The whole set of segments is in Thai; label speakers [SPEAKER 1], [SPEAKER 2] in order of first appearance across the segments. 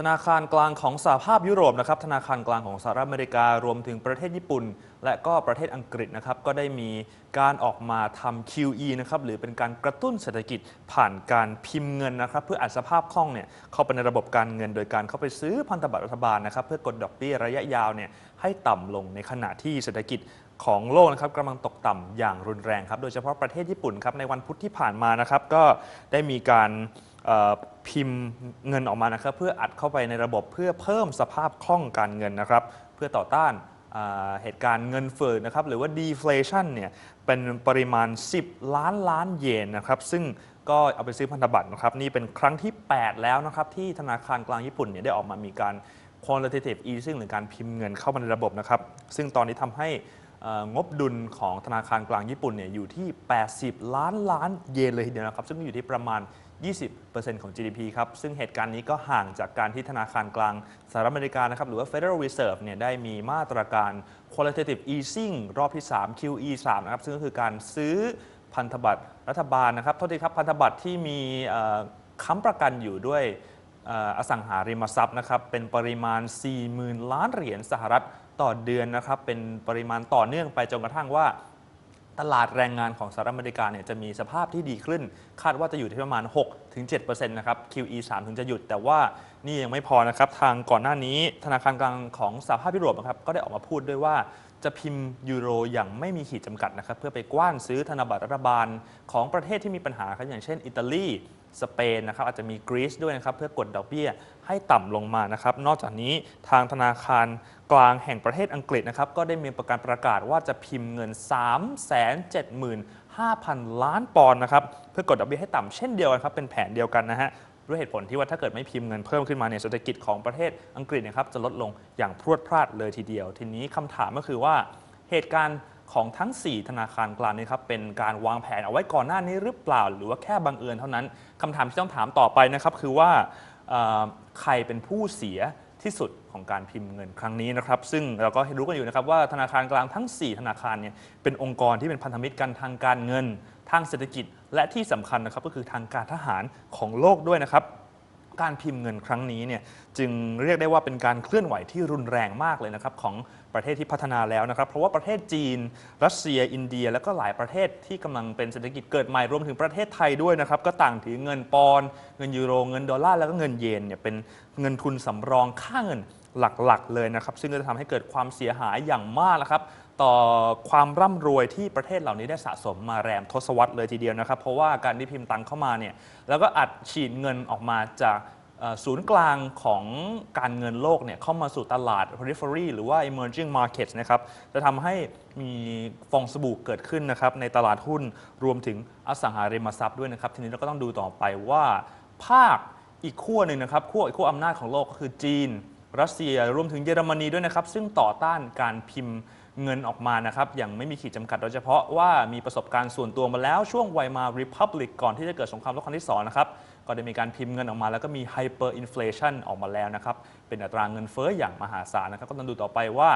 [SPEAKER 1] ธนาคารกลางของสหภาพยุโรปนะครับธนาคารกลางของสหรัฐอเมริการวมถึงประเทศญี่ปุ่น และก็ประเทศอังกฤษนะครับก็ได้มีการออกมาทำ QE นะครับหรือเป็นการกระตุ้นเศรษฐกิจผ่านการพิมพ์เงินนะครับเพื่ออัดสภาพคล่องเนี่ยเข้าไปในระบบการเงิน โดยการเข้าไปซื้อพันธบัตรรัฐบาลนะครับเพื่อกดดอกเบี้ยระยะยาวเนี่ยให้ต่ำลงในขณะที่เศรษฐกิจของโลกนะครับกำลังตกต่ำอย่างรุนแรงครับโดยเฉพาะประเทศญี่ปุ่นครับในวันพุธที่ผ่านมานะครับก็ได้มีการ พิมพ์เงินออกมานะครับเพื่ออัดเข้าไปในระบบเพื่อเพิ่มสภาพคล่องการเงินนะครับ เพื่อต่อต้านเหตุการณ์เงินเฟ้อนะครับหรือว่า deflation เนี่ยเป็นปริมาณ 10 ล้านล้านเยนนะครับ ซึ่งก็เอาไปซื้อพันธบัตรนะครับ นี่เป็นครั้งที่ 8 แล้วนะครับ ที่ธนาคารกลางญี่ปุ่นเนี่ยได้ออกมามีการ quantitative easing หรือการพิมพ์เงินเข้ามาในระบบนะครับ ซึ่งตอนนี้ทำให้งบดุลของธนาคารกลางญี่ปุ่นเนี่ยอยู่ที่ 80 ล้านล้านเยนเลยทีเดียวนะครับ ซึ่งอยู่ที่ประมาณ 20%ของ GDP ครับ ซึ่งเหตุการณ์นี้ก็ห่างจากการที่ธนาคารกลางสหรัฐอเมริกานะครับ หรือว่า Federal Reserve เนี่ยได้มีมาตรการ quantitative easing รอบที่ 3 QE 3 นะครับ ซึ่งก็คือการซื้อพันธบัตรรัฐบาลนะครับโทษทีครับพันธบัตรที่มีค้ำประกันอยู่ด้วยอสังหาริมทรัพย์นะครับ เป็นปริมาณ 40,000 ล้านเหรียญสหรัฐต่อเดือนนะครับ เป็นปริมาณต่อเนื่องไปจนกระทั่งว่า ตลาดแรงงานของสหรัฐอเมริกาเนี่ยจะมีสภาพที่ดีขึ้น คาดว่าจะอยู่ที่ประมาณ 6-7%นะครับ QE 3 ถึงจะหยุด แต่ว่านี่ยังไม่พอนะครับ ทางก่อนหน้านี้ธนาคารกลางของสหภาพยุโรปนะครับก็ได้ออกมาพูดด้วยว่าจะพิมพ์ยูโรอย่างไม่มีขีดจำกัดนะครับเพื่อไปกว้านซื้อธนบัตรรัฐบาลของประเทศที่มีปัญหาครับอย่างเช่น อิตาลี สเปนนะครับอาจจะมีกรีซด้วยนะครับเพื่อกดดอกเบี้ยให้ต่ำลงมานะครับนอกจากนี้ทางธนาคารกลางแห่งประเทศอังกฤษนะครับก็ได้มีประการประกาศว่าจะพิมพ์เงิน 375,000 ล้านปอนด์นะครับเพื่อกดดอกเบี้ยให้ต่ำเช่นเดียวกันครับเป็นแผนเดียวกันนะฮะด้วยเหตุผลที่ว่าถ้าเกิดไม่พิมพ์เงินเพิ่มขึ้นมาเนี่ยเศรษฐกิจของประเทศอังกฤษนะครับจะลดลงอย่างพรวดพราดเลยทีเดียว ทีนี้คำถามก็คือว่าเหตุการณ์ ของทั้ง 4 ธนาคารกลางนี้ครับเป็นการวางแผนเอาไว้ก่อนหน้านี้หรือเปล่า หรือว่าแค่บังเอิญเท่านั้นคำถามที่ต้องถามต่อไปนะครับคือว่าใครเป็นผู้เสียที่สุดของการพิมพ์เงินครั้งนี้นะครับ ซึ่งเราก็รู้กันอยู่นะครับว่าธนาคารกลางทั้ง 4 ธนาคารเนี่ยเป็นองค์กรที่เป็นพันธมิตรกันทางการเงิน ทางเศรษฐกิจ และที่สำคัญนะครับก็คือทางการทหารของโลกด้วยนะครับ การพิมพ์เงินครั้งนี้เนี่ยจึงเรียกได้ว่าเป็นการเคลื่อนไหวที่รุนแรงมากเลยนะครับของประเทศที่พัฒนาแล้วนะครับ เพราะว่าประเทศจีน รัสเซียอินเดีย แล้วก็หลายประเทศที่กำลังเป็นเศรษฐกิจเกิดใหม่รวมถึงประเทศไทยด้วยนะครับ ก็ต่างถือเงินปอนเงินยูโรเงินดอลลาร์แล้วก็เงินเยนเนี่ยเป็นเงินทุนสำรองค่าเงินหลักๆ เลยนะครับ ซึ่งก็จะทำให้เกิดความเสียหายอย่างมากนะครับ ต่อความร่ำรวยที่ประเทศเหล่านี้ได้สะสมมาแรมทศวรรษเลยทีเดียวนะครับ เพราะว่าการที่พิมพ์ตังเข้ามาเนี่ยแล้วก็อัดฉีดเงินออกมาจากศูนย์กลางของการเงินโลกเนี่ยเข้ามาสู่ตลาด periphery หรือว่า emerging markets นะครับจะทำให้มีฟองสบู่เกิดขึ้นนะครับในตลาดหุ้นรวมถึงอสังหาริมทรัพย์ด้วยนะครับ ทีนี้เราก็ต้องดูต่อไปว่า ภาคอีกขั้วหนึ่งนะครับขั้วอีกขั้วอำนาจของโลกก็คือจีน รัสเซียรวมถึงเยอรมนีด้วยนะครับ ซึ่งต่อต้านการพิมพ์ เงินออกมานะครับอย่างไม่มีขีดจำกัดโดยเฉพาะว่ามีประสบการณ์ส่วนตัวมาแล้วช่วงไวมา Republic ก่อนที่จะเกิดสงครามโลกครั้งที่สองนะครับก็ได้มีการพิมพ์เงินออกมาแล้วก็มี hyperinflation ออกมาแล้วนะครับเป็นอัตราเงินเฟ้ออย่างมหาศาลนะครับก็ต้องดูต่อไปว่า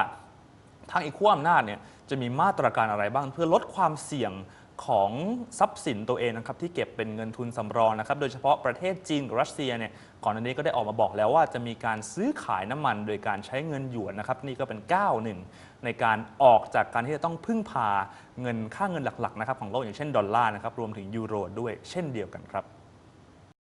[SPEAKER 1] ทางอีกขั้วอำนาจเนี่ยจะมีมาตรการอะไรบ้างเพื่อลดความเสี่ยง ของทรัพย์สินตัวเองนะครับที่เก็บเป็นเงินทุนสำรองนะครับโดยเฉพาะประเทศจีนกับรัสเซียเนี่ยก่อนหน้านี้ก็ได้ออกมาบอกแล้วว่าจะมีการซื้อขายน้ำมัน โดยการใช้เงินหยวนนะครับนี่ก็เป็นก้าวหนึ่งในการออกจากการที่จะต้องพึ่งพาเงินค่าเงินหลักๆนะครับของโลกอย่างเช่นดอลลาร์นะครับรวมถึงยูโรด้วยเช่นเดียวกันครับ